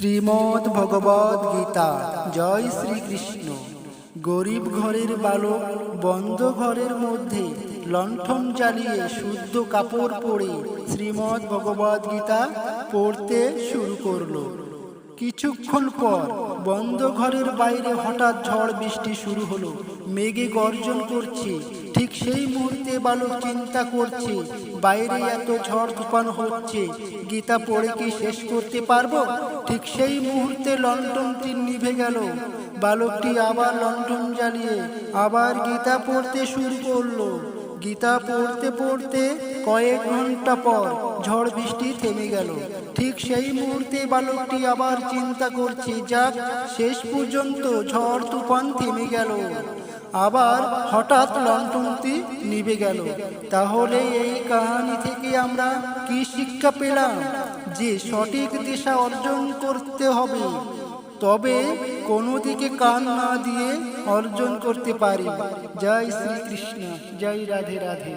শ্রীমদ্ ভগবদ গীতা। জয় শ্রীকৃষ্ণ। গরিব ঘরের বালক, বন্ধ ঘরের মধ্যে লণ্ঠন জ্বালিয়ে শুদ্ধ কাপড় পরে শ্রীমদ ভগবদ গীতা পড়তে শুরু করল। কিছুক্ষণ পর বন্ধ ঘরের বাইরে হঠাৎ ঝড় বৃষ্টি শুরু হলো। মেঘে গর্জন করছে। ঠিক সেই মুহূর্তে বালক চিন্তা করছে, বাইরে এত ঝড় তুফান হচ্ছে, গীতা পড়ে কি শেষ করতে পারব? ঠিক সেই মুহূর্তে লন্ঠনটি নিভে গেল। বালকটি আবার লণ্ঠন জ্বালিয়ে আবার গীতা পড়তে শুরু করল। গীতা পড়তে পড়তে কয়েক ঘণ্টা পর ঝড় বৃষ্টি থেমে গেল। ঠিক সেই মুহূর্তে বালকটি আবার চিন্তা করছে, যাক, শেষ পর্যন্ত ঝড় তুফান থেমে গেল। আবার হঠাৎ লণ্ঠনটি নিভে গেল। তাহলে এই কাহিনী থেকে আমরা কি শিক্ষা পেলাম যে সঠিক দিশা অর্জন করতে হবে? তবে কোনো দিকে কান না দিয়ে অর্জন করতে পারি। জয় শ্রীকৃষ্ণ জয় রাধে রাধে।